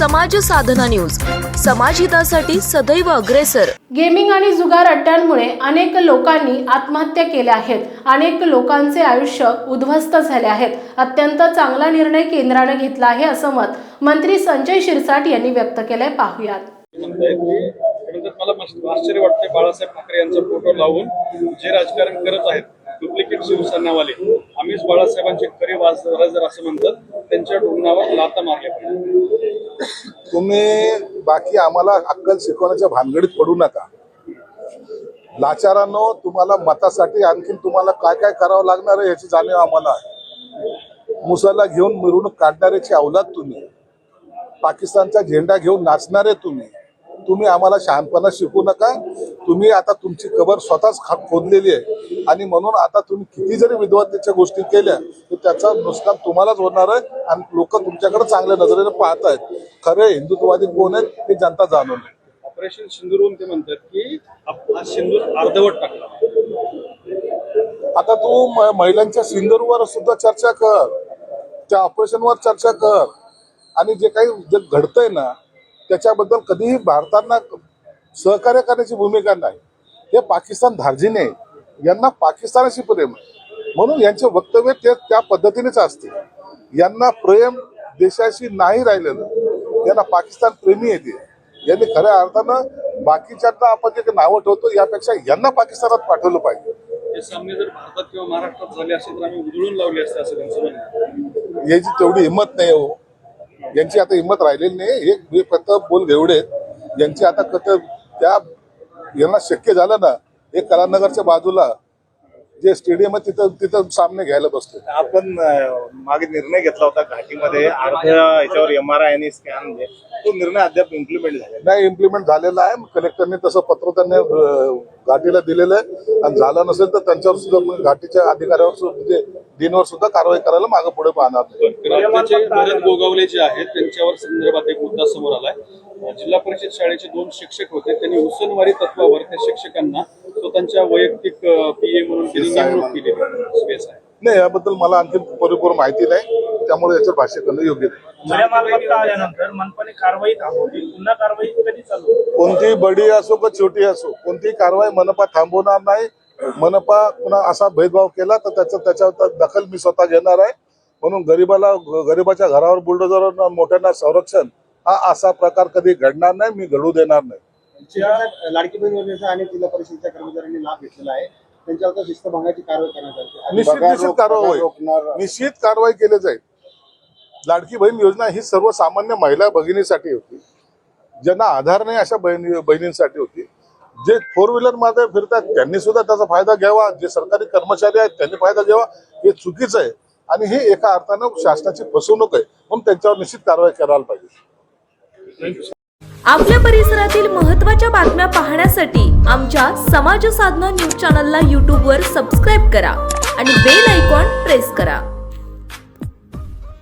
साधना news. समाजहितासाठी सदैव अग्रेसर. Gaming आणि जुगार अड्ड्यांमुळे अनेक लोकांनी आत्महत्या केल्या आहेत. अनेक लोकांचे आयुष्य उद्ध्वस्त झाले आहेत. अत्यंत चांगला निर्णय केंद्राने घेतला आहे असं मत मंत्री संजय शिरसाट यांनी व्यक्त केलंय. पाहुयात. मला मस्त आश्चर्य वाटते बाळासाहेब ठाकरे यांचा फोटो लावून जे राजकारण करत आहेत डुप्लिकेट शिवसेनावाले. आम्हीच बाळासाहेबांचे खरे वारसदार असं म्हणतात त्यांच्या रुग्णावर लाता मारल्या पाहिजे तुम्ही बाकी आम्हाला अक्कल शिकवण्याच्या भानगडीत पडू नका. लाचारांनो तुम्हाला मतासाठी आणखीन तुम्हाला काय काय करावं लागणार आहे याची जाणीव आम्हाला मुसाला घेऊन मिरवणूक काढणाऱ्याची अवलाद तुम्ही. पाकिस्तानचा झेंडा घेऊन नाचणारे तुम्ही. तुम्ही आम्हाला शहाणपणा शिकू नका. तुम्ही आता तुमची कबर स्वतःच खा खोदलेली आहे. आणि म्हणून आता तुम्ही किती जरी विद्वत्तेच्या गोष्टी केल्या तर त्याचा नुकसान तुम्हालाच होणार आहे आणि लोक तुमच्याकडे चांगल्या नजरेने पाहत आहेत खरे हिंदुत्ववादी कोण आहेत हे जनता जाणून. ऑपरेशन सिंदूरहून ते म्हणतात की सिंदूर अर्धवट टाकला. आता तू महिलांच्या सिंदूरवर सुद्धा चर्चा कर. त्या ऑपरेशनवर चर्चा कर. आणि जे काही जे घडतंय ना त्याच्याबद्दल कधीही भारताना सहकार्य करण्याची भूमिका नाही हे पाकिस्तान धार्जिने. यांना पाकिस्तानाशी प्रेम आहे. म्हणून यांचे वक्तव्य ते त्या पद्धतीनेच असते यांना प्रेम देशाशी नाही राहिलेलं यांना पाकिस्तान प्रेमी येते यांनी खऱ्या अर्थानं बाकीच्यांना आपण जे नावं ठेवतो यापेक्षा यांना पाकिस्तानात पाठवलं पाहिजे सामने जर भारतात किंवा महाराष्ट्रात झाले तर आम्ही उधळून लावले असते असं त्यांचं. याची तेवढी हिंमत नाही हो यांची आता हिंमत राहिलेली नाही. एक हे फक्त बोल घेवडे. यांची आता कत त्या यांना शक्य झालं ना एक कलानगरच्या बाजूला जे स्टेडियम आहे तिथं तिथं सामने घ्यायला बसले आपण मागे निर्णय घेतला होता घाटीमध्ये. अर्ध याच्यावर एम आर आय आणि स्कॅन तो निर्णय अद्याप इम्प्लिमेंट झालेला नाही. इम्प्लिमेंट झालेला आहे. कलेक्टरने तसं पत्र त्यांनी घाटीला दिलेलं आहे. आणि झालं नसेल तर त्यांच्यावर सुद्धा घाटीच्या अधिकाऱ्यावर सुद्धा म्हणजे डीनवर सुद्धा कारवाई करायला मागे पुढे पाहणार भरत गोगावले जे आहेत त्यांच्यावर संदर्भात एक मुद्दा समोर आलाय. जिल्हा परिषद शाळेचे दोन शिक्षक होते. त्यांनी हुसनवारी तत्वावर त्या शिक्षकांना स्वतःच्या वैयक्तिक पीए म्हणून स्पेस आहे. नाही याबद्दल मला आणखी परिपूर्ण माहिती नाही. त्यामुळे याचं भाष्य करणं योग्य नाही. जुन्या मालमत्ता आल्यानंतर मनपाने कारवाई थांबवली. पुन्हा कारवाई कधी चालू होईल? कोणतीही बडी असो का छोटी असो कोणतीही कारवाई मनपा थांबवणार नाही. मनपा पुन्हा असा भेदभाव केला तर त्याचं त्याच्यावर दखल मी स्वतः घेणार आहे. म्हणून गरीबाला गरीबाच्या घरावर बुलडोजर मोठ्यांना संरक्षण हा असा प्रकार कधी घडणार नाही मी घडू देणार नाही. लाडकी बहीण योजनेचा अनेक जिल्हा परिषदेच्या कर्मचाऱ्यांनी लाभ घेतलेला आहे. त्यांच्यावर शिस्तभंगाची कारवाई करण्यात आली. आणि निश्चित कारवाई निश्चित कारवाई केली जाईल. लाडकी बहीण योजना ही सर्वसामान्य महिला भगिनीसाठी होती. ज्यांना आधार नाही अशा बहिणी बहिणींसाठी होती. जे फोर व्हीलरमध्ये फिरतात त्यांनी सुद्धा त्याचा फायदा घ्यावा. जे सरकारी कर्मचारी आहेत त्यांनी फायदा घ्यावा. हे चुकीचं आहे. आणि हे एका अर्थानं शासनाची फसवणूक आहे. म्हणून त्यांच्यावर निश्चित कारवाई करायला पाहिजे. आपल्या परिसरातील महत्त्वाच्या बातम्या पाहण्यासाठी आमच्या समाज साधना न्यूज चॅनलला यूट्यूबवर सबस्क्राईब करा आणि बेल आयकॉन प्रेस करा.